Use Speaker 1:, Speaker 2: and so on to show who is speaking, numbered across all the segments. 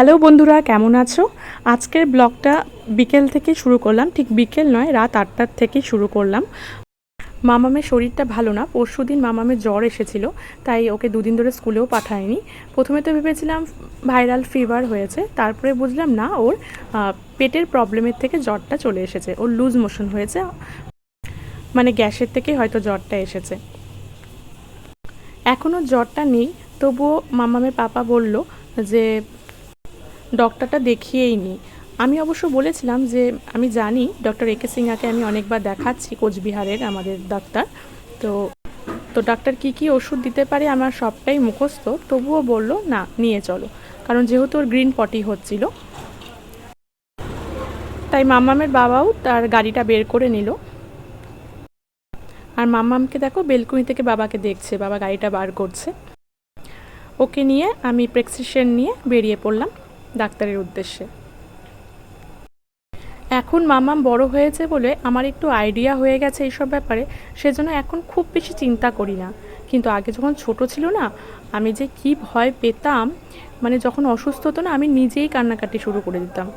Speaker 1: Hello বন্ধুরা, কেমন আছো? আজকের ব্লগটা বিকেল থেকে শুরু করলাম। ঠিক বিকেল নয়, রাত আটটার থেকে শুরু করলাম। মামামের শরীরটা ভালো না। পরশু দিন মামামের জ্বর এসেছিল, তাই ওকে দুদিন ধরে স্কুলেও পাঠায়নি। প্রথমে তো ভেবেছিলাম ভাইরাল ফিভার হয়েছে, তারপরে বুঝলাম না, ওর পেটের প্রবলেমের থেকে জ্বরটা চলে এসেছে। ওর লুজ মোশন হয়েছে মানে গ্যাসের থেকে হয়তো জ্বরটা এসেছে। এখনও জ্বরটা নেই, তবুও মামামের পাপা বলল যে ডক্টরটা দেখিয়েই নি। আমি অবশ্য বলেছিলাম যে, আমি জানি ডক্টর একে সিংহাকে আমি অনেকবার দেখাচ্ছি, কোচবিহারের আমাদের ডাক্তার। তো তো ডাক্তার কি কি ওষুধ দিতে পারে আমার সবটাই মুখস্থ। তবুও বলল, না, নিয়ে চলো। কারণ যেহেতু ওর গ্রিন পটি হচ্ছিল। তাই মাম্মামের বাবাও তার গাড়িটা বের করে নিল। আর মাম্মামকে দেখো, বেলকুনি থেকে বাবাকে দেখছে, বাবা গাড়িটা বার করছে। ওকে নিয়ে আমি প্রেসক্রিপশন নিয়ে বেরিয়ে পড়লাম। ডাক্তারের উদ্দেশ্যে। এখন মামাম বড় হয়েছে বলে আমার একটু আইডিয়া হয়ে গেছে এইসব ব্যাপারে, সেজন্য এখন খুব বেশি চিন্তা করি না। কিন্তু আগে যখন ছোট ছিল না, আমি যে কি ভয় পেতাম মানে যখন অসুস্থ হতো না, আমি নিজেই কান্নাকাটি শুরু করে দিতাম।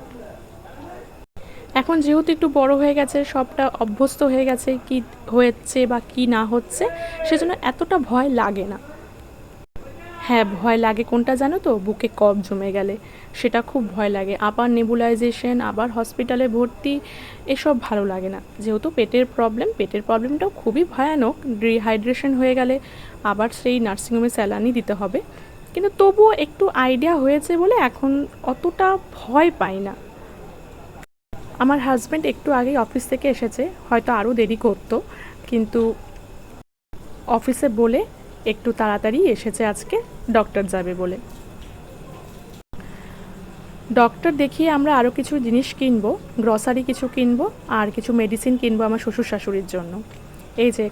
Speaker 1: এখন যেহেতু একটু বড় হয়ে গেছে, সবটা অভ্যস্ত হয়ে গেছে, কি হয়েছে বা কি না হচ্ছে, সেজন্য এতটা ভয় লাগে না। হ্যাঁ ভয় লাগে। কোনটা জানো তো? বুকে কফ জমে গেলে। সেটা খুব ভয় লাগে। আবার নেবুলাইজেশন, আবার হসপিটালে ভর্তি, এসব ভালো লাগে না। যেহেতু পেটের প্রবলেম, পেটের প্রবলেমটাও খুবই ভয়ানক। ডিহাইড্রেশন হয়ে গেলে আবার সেই নার্সিংহোমে স্যালানি দিতে হবে। কিন্তু তবুও একটু আইডিয়া হয়েছে বলে এখন অতটা ভয় পাই না। আমার হাজব্যান্ড একটু আগেই অফিস থেকে এসেছে। হয়তো আরও দেরি করতো। কিন্তু অফিসে বলে একটু তাড়াতাড়ি এসেছে আজকে। ডক্টর যাবে বলে। ডক্টর দেখিয়ে আমরা আরও কিছু জিনিস কিনবো গ্রসারি কিছু কিনবো, আর কিছু মেডিসিন কিনবো আমার শ্বশুর শাশুড়ির জন্য। এই যে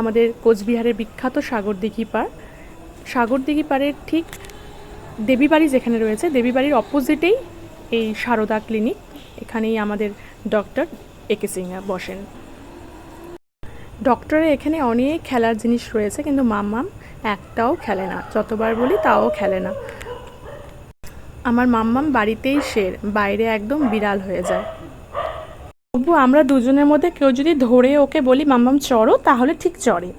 Speaker 1: আমাদের কোচবিহারের বিখ্যাত সাগরদিঘি পাড়। সাগরদিঘি পাড়ের ঠিক দেবীবাড়ি যেখানে রয়েছে, দেবীবাড়ির অপোজিটেই এই সারদা ক্লিনিক এখানেই আমাদের ডক্টর একে সিংহা বসেন। ডক্টরের এখানে অনেক খেলার জিনিস রয়েছে, কিন্তু মাম্মাম একটাও খেলে না। যতবার বলি তাও খেলে না। আমার মাম্মাম বাড়িতেই শের, বাইরে একদম বিড়াল হয়ে যায়। তবু আমরা দুজনের মধ্যে কেউ যদি ধরে ওকে বলি, মাম্মাম, চড়ো, তাহলে ঠিক চড়ে।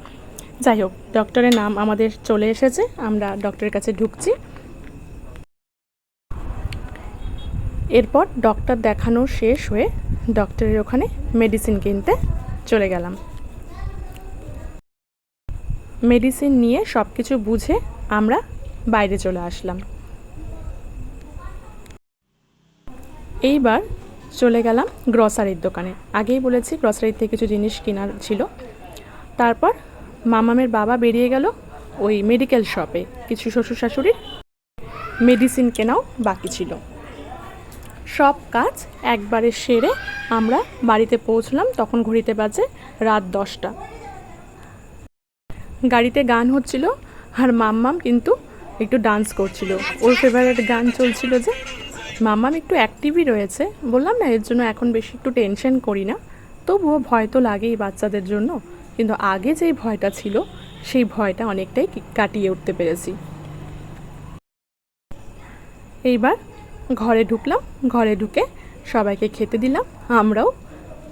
Speaker 1: যাই হোক, ডক্টরের নাম আমাদের চলে এসেছে, আমরা ডক্টরের কাছে ঢুকছি। এরপর ডক্টর দেখানো শেষ হয়ে ডক্টরের ওখানে মেডিসিন কিনতে চলে গেলাম। মেডিসিন নিয়ে সব কিছু বুঝে আমরা বাইরে চলে আসলাম। এইবার চলে গেলাম গ্রসারির দোকানে। আগেই বলেছি গ্রসারির থেকে কিছু জিনিস কেনার ছিল। তারপর মামামের বাবা বেরিয়ে গেল ওই মেডিকেল শপে। কিছু শ্বশুর শাশুড়ির মেডিসিন কেনাও বাকি ছিল। সব কাজ একবারে সেরে আমরা বাড়িতে পৌঁছলাম। তখন ঘড়িতে বাজে রাত দশটা। গাড়িতে গান হচ্ছিল আর মাম্মাম কিন্তু একটু ডান্স করছিল। ওর ফেভারিট গান চলছিল যে, মাম্মাম একটু অ্যাক্টিভই রয়েছে। বললাম না, এর জন্য এখন বেশি একটু টেনশন করি না। তবুও ভয় তো লাগেই বাচ্চাদের জন্য। কিন্তু আগে যেই ভয়টা ছিল, সেই ভয়টা অনেকটাই কাটিয়ে উঠতে পেরেছি। এইবার ঘরে ঢুকলাম। ঘরে ঢুকে সবাইকে খেতে দিলাম। আমরাও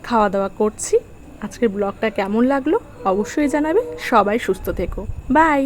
Speaker 1: খাওয়া দাওয়া করছি। আজকের ব্লগটা কেমন লাগল অবশ্যই জানাবে। সবাই সুস্থ থেকো। বাই!